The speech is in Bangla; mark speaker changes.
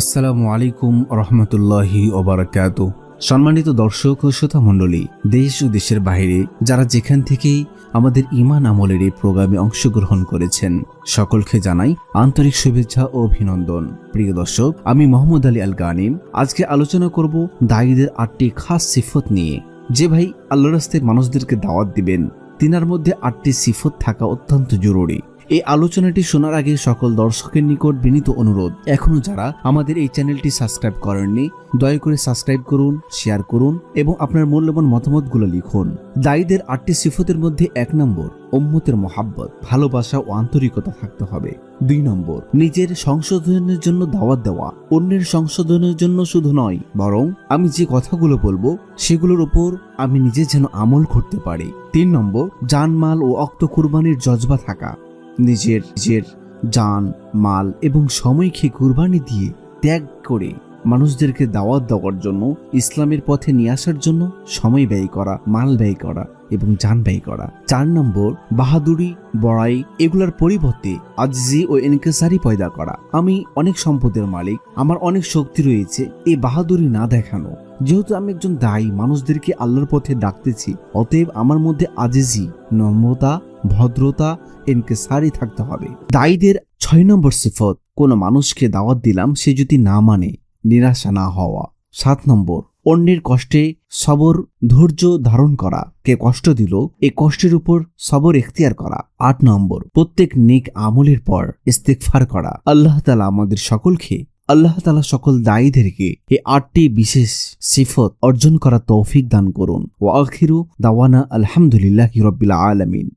Speaker 1: আসসালামু আলাইকুম রহমতুল্লাহি ওবরাকাত। সম্মানিত দর্শক ও শ্রোতা মণ্ডলী, দেশ ও দেশের বাইরে যারা যেখান থেকেই আমাদের ইমান আমলের এই প্রোগ্রামে অংশগ্রহণ করেছেন, সকলকে জানাই আন্তরিক শুভেচ্ছা ও অভিনন্দন। প্রিয় দর্শক, আমি মোহাম্মদ আলী আল গানিম আজকে আলোচনা করব দায়ীদের আটটি খাস সিফত নিয়ে। যে ভাই আল্লাহ রাস্তায় মানুষদেরকে দাওয়াত দিবেন, তিনার মধ্যে আটটি সিফত থাকা অত্যন্ত জরুরি। এই আলোচনাটি শোনার আগে সকল দর্শকের নিকট বিনীত অনুরোধ। এখনও যারা আমাদের এই চ্যানেলটি সাবস্ক্রাইব করেননি, দয়া করে সাবস্ক্রাইব করুন, শেয়ার করুন এবং আপনার মূল্যবান মতামতগুলো লিখুন। দায়ীদের আটটি সিফতের মধ্যে এক নম্বর, উম্মতের মহাব্বত, ভালোবাসা ও আন্তরিকতা থাকতে হবে। দুই নম্বর, নিজের সংশোধনের জন্য দাওয়াত দেওয়া, অন্যের সংশোধনের জন্য শুধু নয়, বরং আমি যে কথাগুলো বলব, সেগুলোর উপর আমি নিজে যেন আমল করতে পারি। তিন নম্বর, জানমাল ও অক্ত কুরবানির জজবা থাকা নিজের নিজের জান, মাল এবং সময়কে কুরবানি দিয়ে ত্যাগ করে মানুষদেরকে দাওয়াত দেওয়ার জন্য, ইসলামের পথে নিয়ে আসার জন্য সময় ব্যয় করা, মাল ব্যয় করা এবং যান ব্যয় করা। চার নম্বর, বাহাদুরি, বড়াই এগুলোর পরিবর্তে আজজি ও এনকেসারি পয়দা করা। আমি অনেক সম্পদের মালিক, আমার অনেক শক্তি রয়েছে এই বাহাদুরি না দেখানো। যেহেতু আমি একজন দায়ী, মানুষদেরকে আল্লাহর পথে ডাকতেছি, অতএব আমার মধ্যে আজিজি, নম্রতা ভদ্রতা, এনকেসারি থাকতে হবে। দায়ীদের ছয় নম্বর সিফত, কোনো মানুষকে দাওয়াত দিলাম, সে যদি না মানে নিরাশা না হওয়া। সাত নম্বর, অন্যের কষ্টে সবর, ধৈর্য ধারণ করা। কে কষ্ট দিল এই কষ্টের উপর সবর এখতিয়ার করা। আট নম্বর, প্রত্যেক নেক আমলের পর ইস্তেকফার করা। আল্লাহ তালা আমাদের সকলকে, আল্লাহ তালা সকল দায়ীদেরকে এই আটটি বিশেষ সিফত অর্জন করা তৌফিক দান করুন। ও আখিরু দাওয়ানা আলহামদুলিল্লাহ রব্বিল আলমিন।